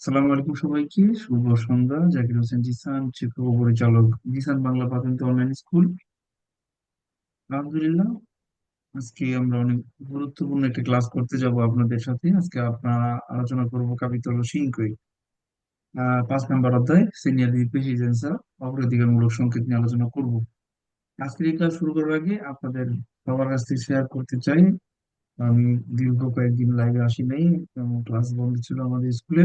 সালামু আলাইকুম সবাইকে। শুভ সন্ধ্যা। জাকির হোসেন জিসান, শিক্ষক পরিচালক জিসান বাংলা প্রাথমিক অনলাইন স্কুল আলহামদুলিল্লাহ, আজকে আমরা অনেক গুরুত্বপূর্ণ একটা ক্লাস করতে যাব আপনাদের সাথে। আজকে আপনারা আলোচনা করব কাবিতল সিংকই পাঁচ নম্বর অধ্যায় সিনিয়র প্রেসিডেন্সা অগ্রাধিকারমূলক সংকেত নিয়ে আলোচনা করব। আজকের এই ক্লাস শুরু করার আগে আপনাদের সবার কাছ থেকে শেয়ার করতে চাই। আমি দীর্ঘ কয়েকদিন লাইভে আসি নাই ক্লাস বন্ধ ছিল আমাদের স্কুলে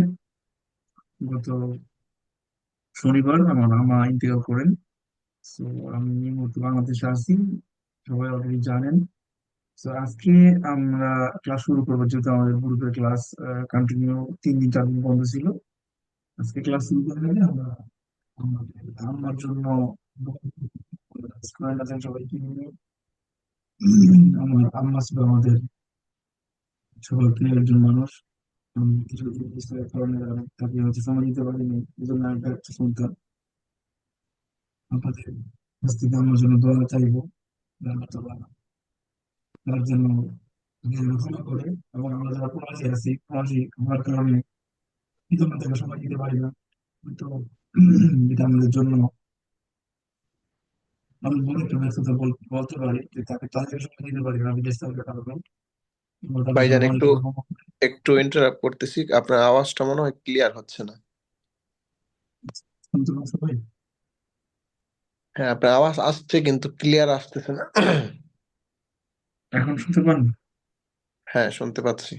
গত শনিবার আমার মামা ইন্তেকাল করেন। তো আমি মুহূর্তে বাংলাদেশে আছি। সবাই অলরেডি জানেন। তো আজকে আমরা ক্লাস শুরু করব, যেহেতু আমাদের গ্রুপের ক্লাস কন্টিনিউ তিন দিন, চার দিন বন্ধ ছিল। আজকে ক্লাস শুরু করে আগে আমরা আমার জন্য স্টুডেন্ট আছেন সবাইকে নিয়ে আমার আমাদের সবাই প্রিয় একজন মানুষ। কিছু কারণে তাকে হচ্ছে সময় দিতে পারিনি এই জন্য আমি একটা শুনতাম আপনাদের কাছ থেকে আমার জন্য দোয়া চাইব তার জন্য করে এবং আমরা যারা প্রবাসী আছি প্রবাসী হওয়ার কারণে সময় দিতে পারি না তো এটা আমাদের জন্য আমি ব্যস্ততা বলতে পারি যে তাকে তাদের সময় দিতে পারি না এবং তাদের জন্য ভাইজান একটু একটু ইন্টারাপ্ট করতেছি। আপনার আওয়াজটা মনে হয় ক্লিয়ার হচ্ছে না। হ্যাঁ আপনার আওয়াজ আসছে কিন্তু ক্লিয়ার আসতেছে না। এখন শুনতে পান? হ্যাঁ শুনতে পাচ্ছি।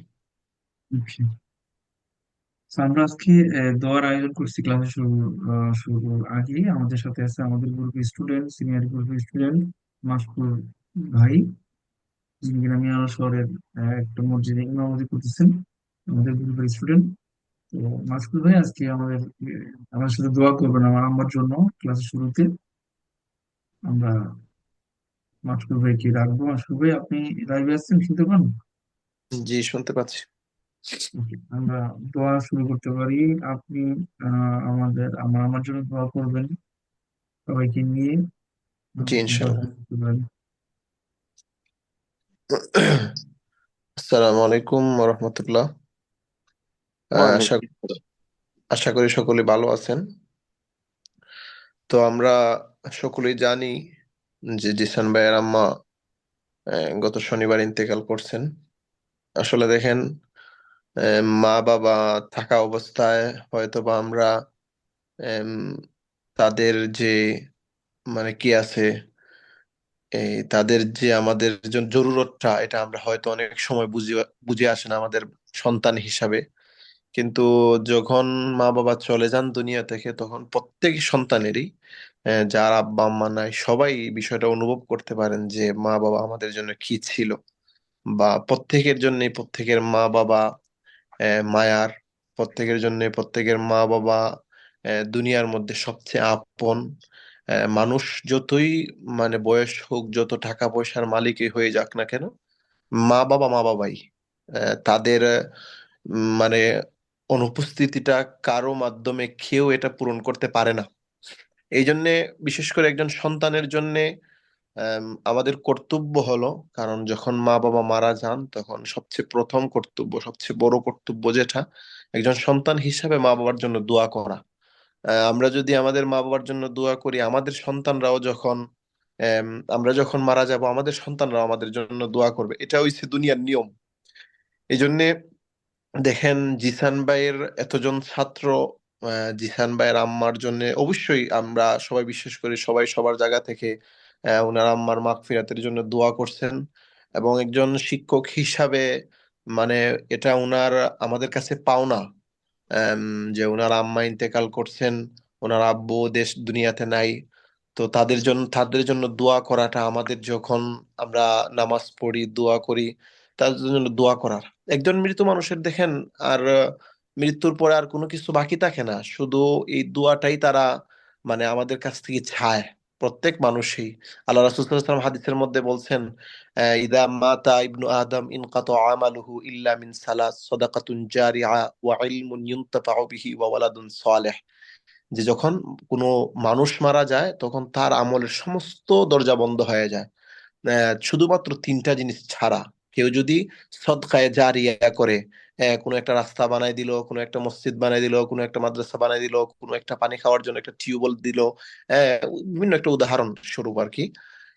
আমরা আজকে দোয়ার আয়োজন করছি ক্লাসে শুরু শুরুর আগে আমাদের সাথে আছে আমাদের গ্রুপের স্টুডেন্ট সিনিয়র গ্রুপের স্টুডেন্ট মাসকুর ভাই। মিয়ানো শহরের একটা মসজিদে ইমামতি করতেছেন আমাদের গ্রুপের স্টুডেন্ট তো মাসকুর ভাই আজকে আমাদের আমার সাথে দোয়া করবেন আমার আম্মার জন্য ক্লাসের শুরুতে। আমরা মাসকুর ভাইকে রাখব মাসকুর ভাই আপনি লাইভে আসছেন শুনতে পান? জি শুনতে পাচ্ছি। আমরা দোয়া শুরু করতে পারি। আপনি আমাদের আমার আমার জন্য দোয়া করবেন সবাইকে নিয়ে। জি আপনি দোয়া ইনশাল্লাহ শুরু করতে পারেন আসসালামু আলাইকুম রহমতুল্লাহ। আশা আশা করি সকলে ভালো আছেন। তো আমরা সকলেই জানি যে জিসান ভাইয়ের আম্মা গত শনিবার ইন্তেকাল করছেন। আসলে দেখেন মা বাবা থাকা অবস্থায় হয়তো বা আমরা তাদের যে মানে কি আছে এই তাদের যে আমাদের জরুরতটা, এটা আমরা হয়তো অনেক সময় বুঝে বুঝে আসে না আমাদের সন্তান হিসাবে। কিন্তু যখন মা বাবা চলে যান দুনিয়া থেকে, তখন প্রত্যেক সন্তানেরই যার আব্বা, আম্মা নাই, সবাই বিষয়টা অনুভব করতে পারেন যে মা বাবা আমাদের জন্য কি ছিল। বা প্রত্যেকের জন্য প্রত্যেকের মা বাবা মায়ার, প্রত্যেকের জন্য প্রত্যেকের মা বাবা দুনিয়ার মধ্যে সবচেয়ে আপন। মানুষ যতই মানে বয়স হোক, যত টাকা পয়সার মালিকই হয়ে যাক না কেন, মা বাবা, মা বাবাই তাদের মানে অনুপস্থিতিটা কারও মাধ্যমে কেউ এটা পূরণ করতে পারে না। এই জন্যে বিশেষ করে একজন সন্তানের জন্য আমাদের কর্তব্য হলো, কারণ যখন মা বাবা মারা যান, তখন সবচেয়ে প্রথম কর্তব্য, সবচেয়ে বড় কর্তব্য যেটা, একজন সন্তান হিসাবে মা বাবার জন্য দোয়া করা। আমরা যদি আমাদের মা বাবার জন্য দোয়া করি আমাদের সন্তানরাও যখন আম, আমরা যখন মারা যাব আমাদের সন্তানরাও আমাদের জন্য দোয়া করবে। এটা হইছে দুনিয়ার নিয়ম। এই জন্যে দেখেন জিসান ভাইয়ের এতজন ছাত্র জিসান ভাইয়ের আম্মার জন্য অবশ্যই আমরা সবাই বিশ্বাস করি সবাই সবার জায়গা থেকে ওনার আম্মার মাগফিরাতের জন্য দোয়া করছেন। এবং একজন শিক্ষক হিসাবে মানে এটা ওনার আমাদের কাছে পাওনা। যে ওনার আম্মা ইন্তেকাল করছেন ওনার আব্বু দেশ দুনিয়াতে নাই। তো তাদের জন্য তাদের জন্য দোয়া করাটা আমাদের যখন আমরা নামাজ পড়ি, দোয়া করি, তাদের জন্য দোয়া করার। একজন মৃত মানুষের দেখেন, আর, মৃত্যুর পরে আর কোনো কিছু বাকি থাকে না। শুধু এই দোয়াটাই তারা মানে আমাদের কাছ থেকে চায়। প্রত্যেক মানুষই। আল্লাহ রাসূল সাল্লাল্লাহু হাদিসের মধ্যে বলছেন ইদা মাতা ইবনু আদম ইনকাতা আমালুহু ইল্লা মিন সালাস সাদাকাতুন জারিআ ওয়া ইলমুন ইউনতাফাউ বিহি ওয়া ওয়ালাদুন সালেহ। যে যখন কোনো মানুষ মারা যায়, তখন তার আমলের সমস্ত দরজা বন্ধ হয়ে যায়। শুধুমাত্র তিনটা জিনিস ছাড়া। কেউ যদি সদকায়ে জারিয়া করে কোনো একটা রাস্তা বানাই দিল, কোনো একটা মসজিদ বানাই দিল, কোনো একটা মাদ্রাসা বানাই দিল, কোনো একটা পানি খাওয়ার জন্য একটা টিউবওয়েল দিল। বিভিন্ন একটা উদাহরণ স্বরূপ আর কি।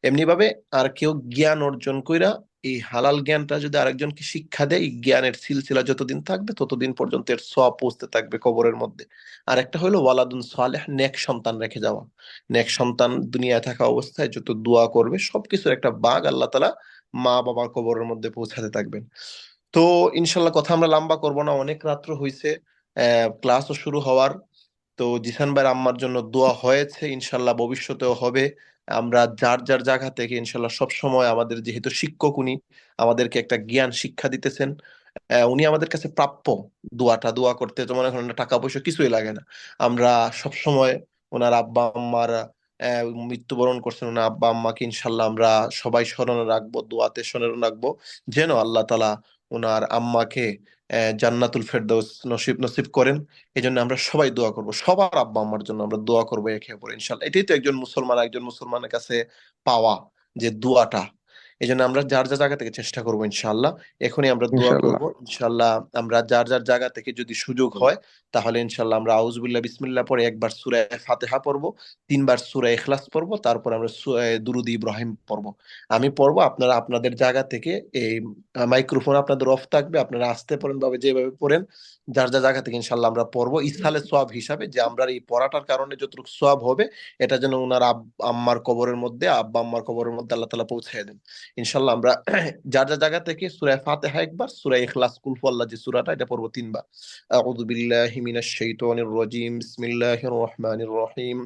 এমনি ভাবে আর কেউ জ্ঞান অর্জন কইরা এই হালাল জ্ঞানটা যদি আরেকজনকে শিক্ষা দেয় জ্ঞানের সিলসিলা যতদিন থাকবে, ততদিন পর্যন্ত এর সওয়াব পৌঁছতে থাকবে কবরের মধ্যে। আর একটা হলো ওয়ালাদুন সালেহ, নেক সন্তান রেখে যাওয়া। নেক সন্তান দুনিয়ায় থাকা অবস্থায় যত দোয়া করবে, সবকিছুর একটা বাগ আল্লাহ তালা মা বাবার কবরের মধ্যে পৌঁছাতে থাকবেন। তো ইনশাল্লাহ কথা আমরা লম্বা করব না, অনেক রাত্র হয়েছে ক্লাসও শুরু হওয়ার। তো জিসান ভাইয়ের আম্মার জন্য দোয়া হয়েছে, ইনশাল্লাহ ভবিষ্যতেও হবে। আমরা যার যার জায়গা থেকে ইনশাল্লাহ সব সময় আমাদের যেহেতু শিক্ষক উনি, আমাদেরকে একটা জ্ঞান শিক্ষা দিতেছেন। উনি আমাদের কাছে প্রাপ্য দোয়াটা, দোয়া করতে তো মনে করেন টাকা পয়সা কিছুই লাগে না। আমরা সব সময় ওনার আব্বা আম্মার মৃত্যুবরণ করছেন, ওনার আব্বা আম্মাকে ইনশাল্লাহ আমরা সবাই স্মরণে রাখব, দোয়াতে স্মরণে রাখব, যেন আল্লাহ তালা ওনার আম্মাকে জান্নাতুল ফেরদৌস নসিব নসিব করেন। এই জন্য আমরা সবাই দোয়া করব। সবার আব্বা আম্মার জন্য আমরা দোয়া করব একে অপরে ইনশাল্লাহ এটাই তো একজন মুসলমান একজন মুসলমানের কাছে পাওয়া যে দোয়াটা। এই জন্য আমরা যার যার জায়গা থেকে চেষ্টা করব ইনশাল্লাহ এখনই আমরা দোয়া করব ইনশাল্লাহ আমরা যার যার জায়গা থেকে যদি সুযোগ হয় তাহলে ইনশাল্লাহ আমরা আউজুবিল্লাহ বিসমিল্লাহ পরে একবার সূরা ফাতিহা পড়ব তিনবার সূরা ইখলাস পড়ব তারপর আমরা দুরুদ ইব্রাহিম পড়ব। আমি পড়ব আপনারা আপনাদের জায়গা থেকে এই মাইক্রোফোন আপনাদের অফ থাকবে আপনারা আসতে পারেন ভাবে যেভাবে পড়েন যার যার জায়গা থেকে ইনশাল্লাহ আমরা পড়ব। ইসহালে সোয়াব হিসাবে যে আমরা এই পড়াটার কারণে যতটুকু সোয়াব হবে এটা যেন ওনার আব- আম্মার কবরের মধ্যে আব্বা আম্মার কবরের মধ্যে আল্লাহ তালা পৌঁছে দেন। ইনশাল্লাহ আমরা যার যার জায়গা থেকে সূরা ফাতিহা একবার সূরা ইখলাস কুল আল্লাহ যে সূরাটা এটা পড়বো তিনবার আউযু বিল্লাহি মিনাশ শাইতানির রাজিম বিসমিল্লাহির রহমানির রহিম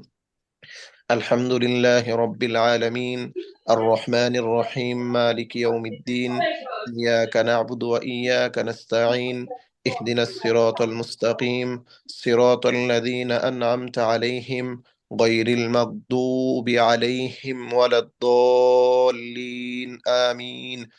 الحمد لله رب العالمين الرحمن الرحيم مالك يوم الدين إياك نعبد وإياك نستعين اهدنا الصراط المستقيم صراط الذين أنعمت عليهم غير المغضوب عليهم ولا الضالين. آمين.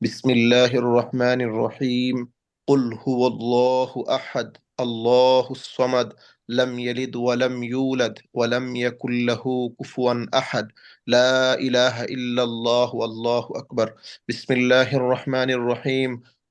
بسم الله الرحمن الرحيم. قل هو الله أحد الله الصمد لم يلد ولم يولد ولم يكن له كفوا أحد. لا إله إلا الله والله أكبر. بسم الله الرحمن الرحيم.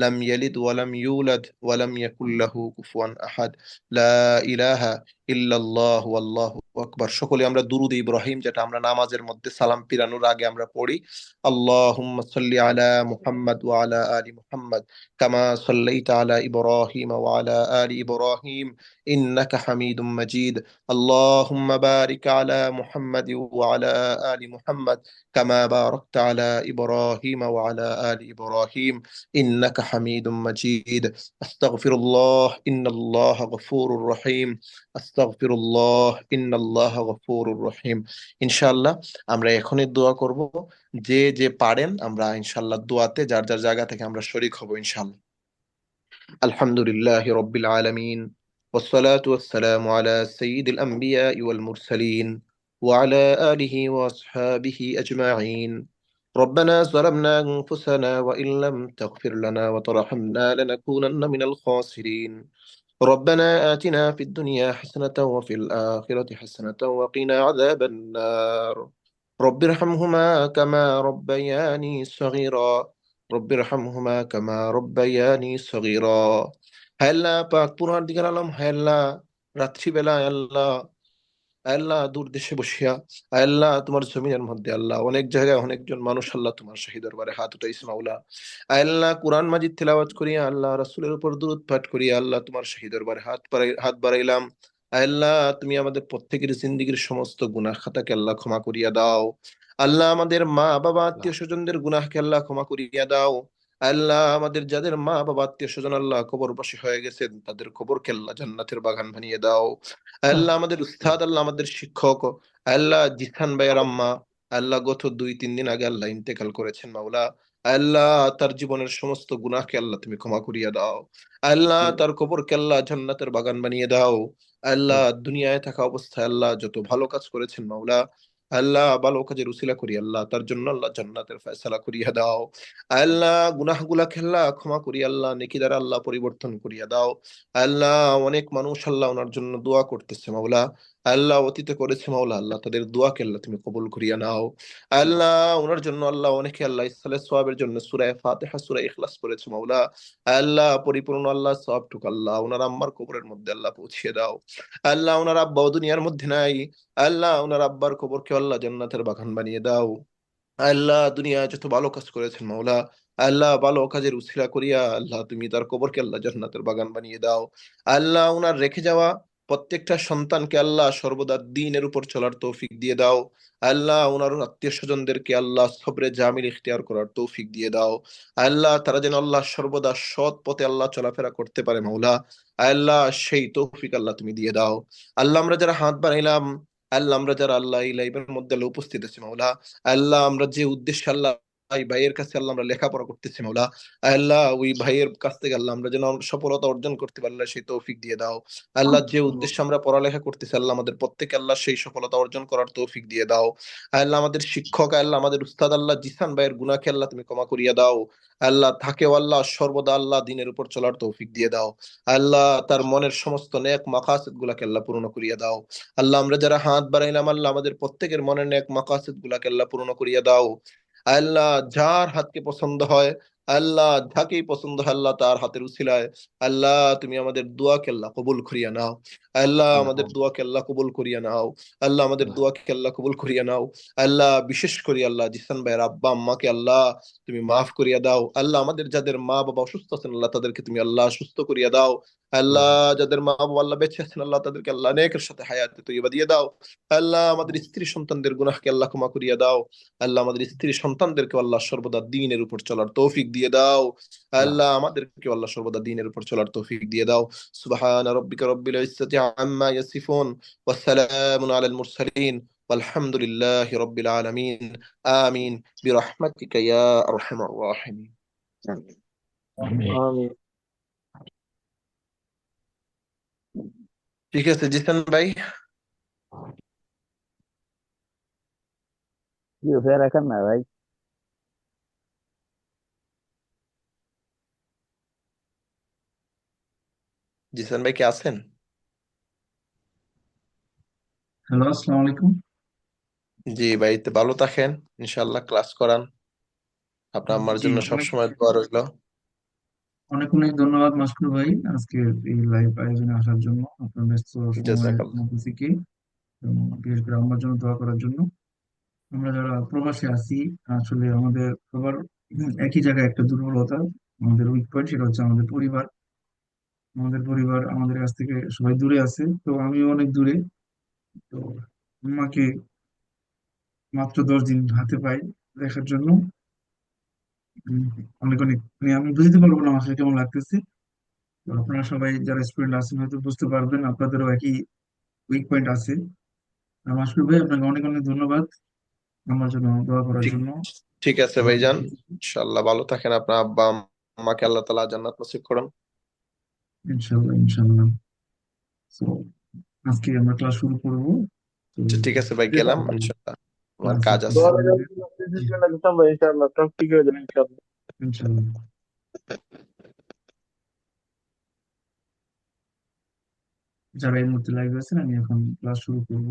লাম ইয়ালিদ ওয়ালাম ইউলাদ ওয়ালাম ইয়াকুল্লাহু কুফুয়ান আহাদ লা ইলাহা ইল্লাল্লাহ আল্লাহু আকবার সকলে আমরা দুরুদ ইব্রাহিম, যেটা আমরা নামাজের মধ্যে সালাম পিরানোর আগে আমরা পড়ি। আল্লাহুম্মা সাল্লি আলা মুহাম্মদ ওয়া আলা আলি মুহাম্মদ, কামা সাল্লাইতা আলা ইব্রাহিম ওয়া আলা আলি ইব্রাহিম, ইন্নাকা হামিদুম মাজিদ। আল্লাহুম্মা বারিক আলা মুহাম্মদ ওয়া আলা আলি মুহাম্মদ, কামা বারাকতা আলা ইব্রাহিম ওয়া আলা আলি ইব্রাহিম হামিদুম মাজিদ আস্তাগফিরুল্লাহ ইন্নাল্লাহা গফুরুর রহিম আস্তাগফিরুল্লাহ ইন্নাল্লাহ গফুরুর রহিম ইনশাআল্লাহ আমরা এখনই দোয়া করব যে যে পারেন আমরা ইনশাআল্লাহ দোয়াতে যার যার জায়গা থেকে আমরা শরীক হব ইনশাআল্লাহ আলহামদুলিল্লাহ রব্বিল আলামিন والصلاة والسلام على سيد الأنبياء والمرسلين وعلى آله وأصحابه أجمعين ربنا ظلمنا أنفسنا وإن لم تغفر لنا وترحمنا لنكونن من الخاسرين ربنا آتنا في الدنيا حسنة وفي الآخرة حسنة وقنا عذاب النار رب ارحمهما كما ربياني صغيرا رب ارحمهما كما ربياني صغيرا هلا পাক পুরার দিকের আলম হেল্লা রাত্রিবেলা আল্লাহ আল্লাহ দূর দেশে বসিয়া, আল্লাহ তোমার জমিনের মধ্যে, আল্লাহ অনেক জায়গায় অনেকজন মানুষ, আল্লাহ তোমার শাহী দরবারে হাত উঠাইছে মাওলা। আল্লাহ কুরআন মাজিদ তেলাওয়াত করিয়া, আল্লাহ রাসূলের উপর দুরূদ পাঠ করিয়া, আল্লাহ তোমার শাহী দরবারে হাত হাত বাড়াইলাম। আল্লাহ তুমি আমাদের প্রত্যেকের জিন্দেগীর সমস্ত গুনাহ খাতাকে আল্লাহ ক্ষমা করিয়া দাও। আল্লাহ আমাদের মা বাবা আত্মীয় স্বজনদের গুনাহকে আল্লাহ ক্ষমা করিয়া দাও। আল্লাহ আমাদের যাদের মা বাবা আত্মীয় স্বজন আল্লাহ কবরবাসী হয়ে গেছেন তাদের কবরকে আল্লাহ জান্নাতের বাগান বানিয়ে দাও। আল্লাহ আমাদের উস্তাদ আল্লাহ আমাদের শিক্ষক আল্লাহ জিসান ভাইয়ের আম্মা আল্লাহ গত দুই তিন দিন আগে আল্লাহ ইন্তেকাল করেছেন মাওলা। আল্লাহ তার জীবনের সমস্ত গুনাহকে আল্লাহ তুমি ক্ষমা করিয়া দাও। আল্লাহ তার কবরকে কেল্লা জান্নাতের বাগান বানিয়ে দাও। আল্লাহ দুনিয়ায় থাকা অবস্থায় আল্লাহ যত ভালো কাজ করেছেন মাওলা আল্লাহ ভালো কাজের রুসিলা করি, আল্লাহ তার জন্য আল্লাহ জান্নাতের ফয়সালা করিয়া দাও। আল্লাহ গুনাহগুলা খেল্লা ক্ষমা করি, আল্লাহ নেকি দ্বারা আল্লাহ পরিবর্তন করিয়া দাও। আল্লাহ অনেক মানুষ আল্লাহ ওনার জন্য দোয়া করতেছে, মাওলা। আল্লাহ অতীতে করেছে মাওলা, আল্লাহ তাদের দোয়া আল্লাহ তুমি কবুল করিয়া নাও। আল্লাহ ওনার জন্য আল্লাহ অনেকে আল্লাহ ইসালে সোয়াবের জন্য সুরায় ফাতেহা সুরায় ইখলাস করেছে মাওলা। আল্লাহ, পরিপূর্ণ আল্লাহ সব টুক আল্লাহ ওনার আম্মার কবরের মধ্যে আল্লাহ পৌঁছিয়ে দাও। আল্লাহ ওনার আব্বাও দুনিয়ার মধ্যে নাই। আল্লাহ ওনার আব্বার কবরকে আল্লাহ জান্নাতের বাগান বানিয়ে দাও। আল্লাহ দুনিয়ায় যত ভালো কাজ করেছেন মাওলা, আল্লাহ ভালো কাজের উছিলা করিয়া আল্লাহ তুমি তার কবরকে আল্লাহ জান্নাতের বাগান বানিয়ে দাও। আল্লাহ ওনার রেখে যাওয়া প্রত্যেকটা সন্তানকে আল্লাহ সর্বদা দিনের উপর চলার তৌফিক দিয়ে দাও। আল্লাহ ওনার আত্মীয় স্বজনদেরকে আল্লাহ সবরে জামিল ইখতিয়ার করার তৌফিক দিয়ে দাও। আল্লাহ তারা যেন আল্লাহ সর্বদা সৎ পথে আল্লাহ চলাফেরা করতে পারে মাওলা। আল্লাহ সেই তৌফিক আল্লাহ তুমি দিয়ে দাও। আল্লাহ আমরা যারা হাত বাড়াইলাম, আল্লাহ আমরা যারা আল্লাহ এই লাইভের মধ্যে উপস্থিত আছি মাওলা। আল্লাহ আমরা যে উদ্দেশ্যে আল্লাহ এই ভাইয়ের কাছে আল্লাহ আমরা লেখাপড়া করতেছি মাওলা। আল্লাহ ওই ভাইয়ের কাছ থেকে আল্লাহ আমরা যেন সফলতা অর্জন করতে পারলে সেই তৌফিক দিয়ে দাও। আল্লাহ যে উদ্দেশ্যে আমরা পড়ালেখা করতেছি আল্লাহ আমাদের প্রত্যেকে আল্লাহ সেই সফলতা অর্জন করার তৌফিক দিয়ে দাও। আল্লাহ আমাদের শিক্ষক আল্লাহ আমাদের উস্তাদ আল্লাহ জিসান ভাইয়ের গুনাকে আল্লাহ তুমি ক্ষমা করিয়া দাও। আল্লাহ থাকেও আল্লাহ সর্বদা আল্লাহ দিনের উপর চলার তৌফিক দিয়ে দাও। আল্লাহ তার মনের সমস্ত নেক মাকাসিদ গুলাকে আল্লাহ পূর্ণ করিয়া দাও। আল্লাহ আমরা যারা হাত বাড়াইলাম আল্লাহ আমাদের প্রত্যেকের মনের নেক মাকাসিদ গুলাকে আল্লাহ পূর্ণ করিয়া দাও। আল্লাহ যার হাতকে পছন্দ হয়, আল্লাহ যাকেই পছন্দ আল্লাহ তার হাতের উসিলায়, আল্লাহ তুমি আমাদের দোয়াকে আল্লাহ কবুল করিয়া নাও। আল্লাহ আমাদের দোয়াকে আল্লাহ কবুল করিয়া নাও। আল্লাহ আমাদের দোয়াকে আল্লাহ কবুল করিয়া নাও। আল্লাহ বিশেষ করে আল্লাহ জিসান ভাইয়ের আব্বা আম্মাকে আল্লাহ তুমি মাফ করিয়া দাও। আল্লাহ আমাদের যাদের মা বাবা অসুস্থ আছেন আল্লাহ তাদেরকে তুমি আল্লাহ সুস্থ করিয়া দাও। আল্লাহ যাদের মা বাবা আল্লাহ বেঁচে আছেন আল্লাহ তাদেরকে আল্লাহ নেকের সাথে হায়াতে তৈবা দিয়ে দাও। আল্লাহ আমাদের স্ত্রী সন্তানদের গুনাহকে আল্লাহ ক্ষমা করিয়া দাও। আল্লাহ আমাদের স্ত্রী সন্তানদেরকে আল্লাহ সর্বদা দিনের উপর চলার তৌফিক দিয়ে দাও। আল্লাহ আমাদেরকে আল্লাহ সর্বদা দিনের উপর চলার তৌফিক দিয়ে দাও। সুবহান রাব্বিকা রাব্বিল ইজ্জাতি আম্মা ইয়াসিফুন ওয়া সালামুন আলাল মুরসালিন والحمد لله رب العالمين آمين برحمتك يا أرحم الراحمين আমিন ঠিক আছে জিসান ভাই কি ফের এখন না ভাই জিসান ভাই কি আছেন হ্যালো আসসালামু আলাইকুম জি ভাই তো ভালো থাকেন। ইনশাআল্লাহ ক্লাস করান। আপনার আমার জি জন্য অনেক সবসময় দোয়া রইল। অনেক অনেক ধন্যবাদ মাসকুর ভাই আজকে এই লাইভ আয়োজনে আসার জন্য আপনার ব্যস্ত সময়ের জাজাকাল্লাহ। মধ্যে এবং বিশেষ করে আমার জন্য দোয়া করার জন্য। আমরা যারা প্রবাসে আছি আসলে আমাদের সবার একই জায়গায় একটা দুর্বলতা আমাদের উইক পয়েন্ট সেটা হচ্ছে আমাদের পরিবার। আমাদের পরিবার আমাদের কাছ থেকে সবাই দূরে আছে তো আমিও অনেক দূরে। তো আমাকে মাত্র দশ দিন হাতে পাই দেখার জন্য। অনেক অনেক মানে আমি বুঝতে পারব না আসলে কেমন লাগতেছে। তো আপনারা সবাই যারা স্টুডেন্ট আছেন হয়তো বুঝতে পারবেন আপনাদেরও একই উইক পয়েন্ট আছে। মাসুর ভাই আপনাকে অনেক অনেক ধন্যবাদ। আমার জন্য দোয়া করার জন্য। ঠিক আছে ভাইজান। ইনশাআল্লাহ ভালো থাকেন আপনার আব্বা আম্মাকে আল্লাহ তাআলা জান্নাত নসিব করুন। ইনশাল্লাহ ইনশাল্লাহ তো আজকে আমরা ক্লাস শুরু করব। আচ্ছা, ঠিক আছে ভাই গেলাম ইনশাআল্লাহ আমার কাজ আছে। ইনশাআল্লাহ যারা এই মুহূর্তে লাইভ আছেন আমি এখন ক্লাস শুরু করব।